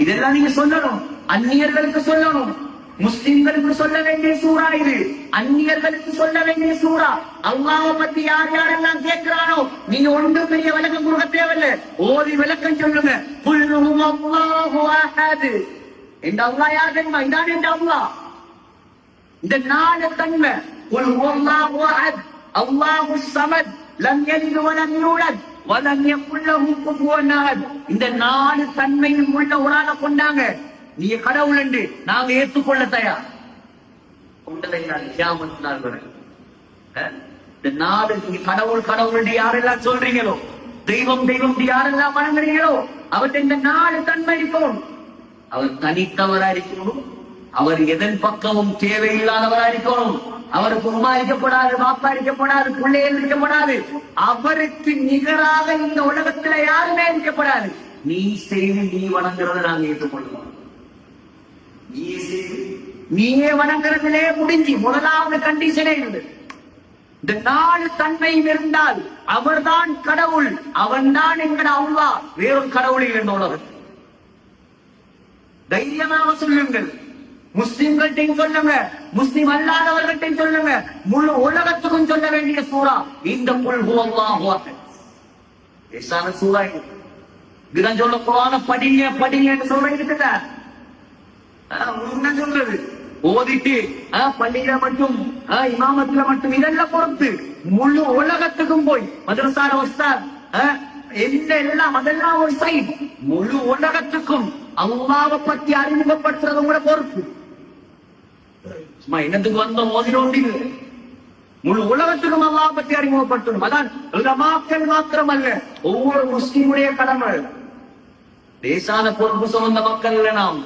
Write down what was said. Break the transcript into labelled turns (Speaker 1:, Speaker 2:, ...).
Speaker 1: இதெல்லாம் நீங்க சொல்லணும். அந்நியர்களுக்கு சொல்லணும். முஸ்லிம்களுக்கு சொல்ல வேண்டிய சூறா இது. அந்நியர்களுக்கு சொல்ல வேண்டிய சூறா. அல்லாஹ்வை பத்தி யார் யாரெல்லாம் கேட்கிறானோ நீங்க ஒன்று பெரிய விளக்கம் கொடுக்க தேவையில்ல. ஓதி விளக்கம் சொல்லுங்க. குல் ஹுவல்லாஹு அஹத். இந்த அல்லா யார் தெரியுமா? இதான் இந்த அல்லா இந்த நாலு தன்மை. குல் அஹத். அல்லாஹு சமத். லம் யலித் வலம் யூலத். இந்த நாலு தன்மையும் உள்ள ஒரு ஆளை கொண்டாங்க. நீ கடவுள் என்று நாங்க ஏற்றுக்கொள்ள தயார். அஹ்? இந்த நாலு நீங்க கடவுள் கடவுள் என்று யாரெல்லாம் சொல்றீங்களோ தெய்வம் தெய்வம் என்று யாரெல்லாம் வணங்குறீங்களோ அவர்கிட்ட இந்த நாலு தன்மை இருக்கணும் அவர் தனித்தவரா இருக்கணும் அவர் எதன் பக்கமும் தேவையில்லாதவரா இருக்கணும் அவருக்கு உமா இருக்கப்படாது பாப்பா இருக்கப்படாது பிள்ளைகள் இருக்கப்படாது அவருக்கு நிகராக இந்த உலகத்துல யாருமே இருக்கப்படாது நீ செய்து நீ வணங்குறத நாங்க ஏற்றுக்கொள்ளுவோம். நீ செய்து நீயே வணங்குறதுலே முடிஞ்சு. முதலாவது கண்டிஷனே இது. இந்த நாலு தன்மையும் இருந்தால் அவர்தான் கடவுள். அவன்தான் என்கிற அவ்வா. வேறொரு கடவுளில் இருந்த உலகம் தைரியமாக சொல்லுங்கள். முஸ்லிம்கள்ட்டையும் சொல்லுங்க. முஸ்லிம் அல்லாதவர்கள்ட்டையும் சொல்லுங்க. முழு உலகத்துக்கும் சொல்ல வேண்டிய சூறா. இந்த புல் சூறா இது. இதுதான் சொல்ல குரான படிங்க படிங்கன்னு சொல்ற முன்ன சொல்றது. ஓதிட்டு பள்ளியில மட்டும் இமாமத்துல மட்டும் இதெல்லாம் பொறுத்து முழு உலகத்துக்கும் போய் மதுரசார வஸ்தார் என்ன எல்லாம் அதெல்லாம் ஒரு சைட் முழு உலகத்துக்கும் அல்லாவை பத்தி அறிமுகப்படுத்துறது உங்களோட பொறுப்பு. சும்மா என்னத்துக்கு வந்தோம் மோதினோம் முழு உலகத்துக்கும் அல்லா பத்தி அறிமுகப்படுத்தணும். அதான் உலமாக்கள் மாத்திரம் அல்ல ஒவ்வொரு முஸ்லீமுடைய கடமை லேசான பொறுப்பு சுமந்த மக்கள் இல்ல நாம்.